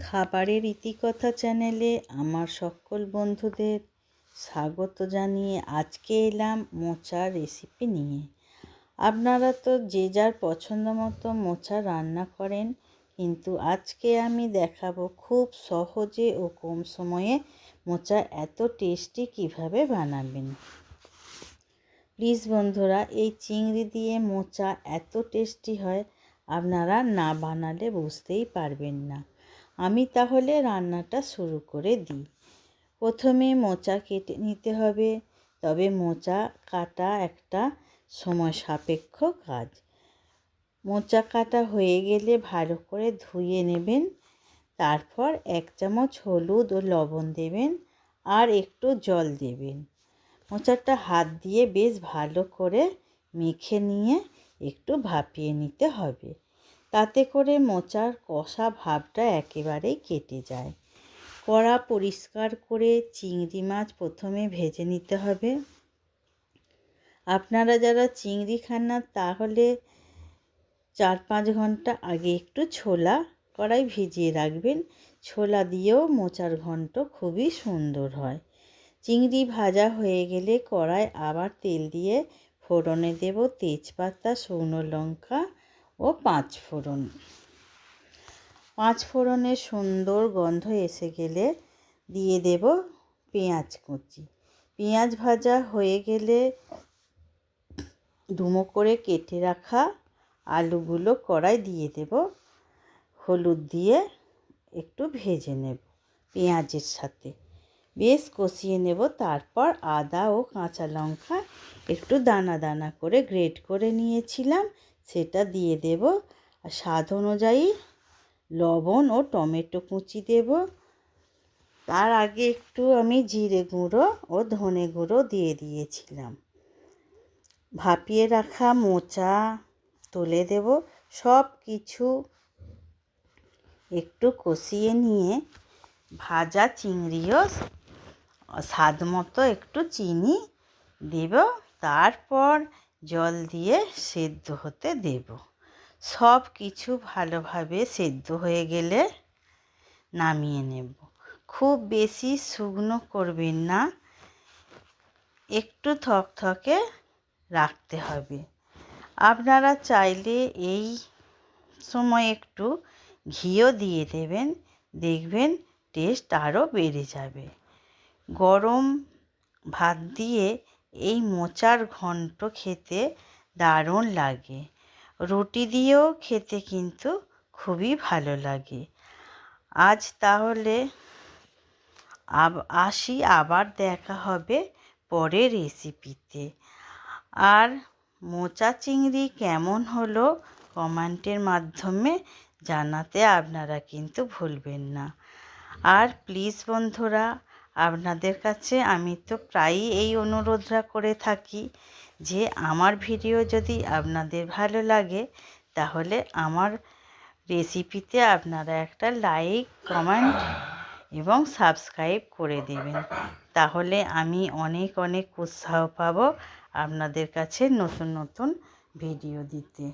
খাবারের ইতিকথা চ্যানেলে আমার সকল বন্ধুদের স্বাগত জানিয়ে আজকে এলাম মোচার রেসিপি নিয়ে। আপনারা তো যে যার পছন্দ মতো মোচা রান্না করেন, কিন্তু আজকে আমি দেখাবো খুব সহজে ও কম সময়ে মোচা এত টেস্টি কীভাবে বানাবেন। প্লিজ বন্ধুরা, এই চিংড়ি দিয়ে মোচা এত টেস্টি হয়, আপনারা না বানালে বুঝতেই পারবেন না। আমি তাহলে রান্নাটা শুরু করে দিই। প্রথমে মোচা কেটে নিতে হবে। তবে মোচা কাটা একটা সময় সাপেক্ষ কাজ। মোচা কাটা হয়ে গেলে ভালো করে ধুয়ে নেবেন। তারপর এক চামচ হলুদ ও লবণ দেবেন আর একটু জল দেবেন। মোচাটা হাত দিয়ে বেশ ভালো করে মেখে নিয়ে একটু ভাপিয়ে নিতে হবে। তাতে করে মোচার কষা ভাবটা একেবারেই কেটে যায়। কড়া পরিষ্কার করে চিংড়ি মাছ প্রথমে ভেজে নিতে হবে। আপনারা যারা চিংড়ি খান না, তাহলে চার পাঁচ ঘণ্টা আগে একটু ছোলা কড়াই ভিজিয়ে রাখবেন। ছোলা দিয়েও মোচার ঘন্ট খুবই সুন্দর হয়। চিংড়ি ভাজা হয়ে গেলে কড়াই আবার তেল দিয়ে ফোড়নে দেব তেজপাতা, শুকনো লঙ্কা ও পাঁচ ফোড়ন। পাঁচ ফোড়নের সুন্দর গন্ধ এসে গেলে দিয়ে দেব পেঁয়াজ কুচি। পেঁয়াজ ভাজা হয়ে গেলে ডুমো করে কেটে রাখা আলুগুলো কড়াই দিয়ে দেব। হলুদ দিয়ে একটু ভেজে নেব পেঁয়াজের সাথে। বেশ কষিয়ে নেব, তারপর আদা ও কাঁচা লঙ্কা একটু দানা দানা করে গ্রেট করে নিয়েছিলাম। সেটা দিয়ে দেব। আর স্বাদ অনুযায়ী লবণ ও টমেটো কুচি দেব। তার আগে একটু আমি জিরে গুঁড়ো ও ধনে গুঁড়ো দিয়ে দিয়েছিলাম। ভাপিয়ে রাখা মোচা তুলে দেব। সব কিছু একটু কষিয়ে নিয়ে ভাজা চিংড়িও স্বাদ মতো একটু চিনি দেব। তারপর জল দিয়ে সেদ্ধ হতে দেব। সব কিছু ভালোভাবে সেদ্ধ হয়ে গেলে নামিয়ে নেব। খুব বেশি শুকনো করবেন না, একটু থকথকে রাখতে হবে। আপনারা চাইলে এই সময় একটু ঘিও দিয়ে দেবেন, দেখবেন টেস্ট আরও বেড়ে যাবে। গরম ভাত দিয়ে এই মোচার ঘন্ট খেতে দারুণ লাগে। রুটি দিয়েও খেতে কিন্তু খুবই ভালো লাগে। আজ তাহলে আসি, আবার দেখা হবে পরের রেসিপিতে আর মোচা চিংড়ি কেমন হলো কমেন্টের মাধ্যমে জানাতে আপনারা কিন্তু ভুলবেন না। আর প্লিজ বন্ধুরা আপনাদের কাছে আমি তো প্রায়ই এই অনুরোধটা করে থাকি যে আমার ভিডিও যদি আপনাদের ভালো লাগে, তাহলে আমার রেসিপিতে আপনারা একটা লাইক কমেন্ট এবং সাবস্ক্রাইব করে দেবেন। তাহলে আমি অনেক অনেক উৎসাহ পাবো আপনাদের কাছে নতুন নতুন ভিডিও দিতে।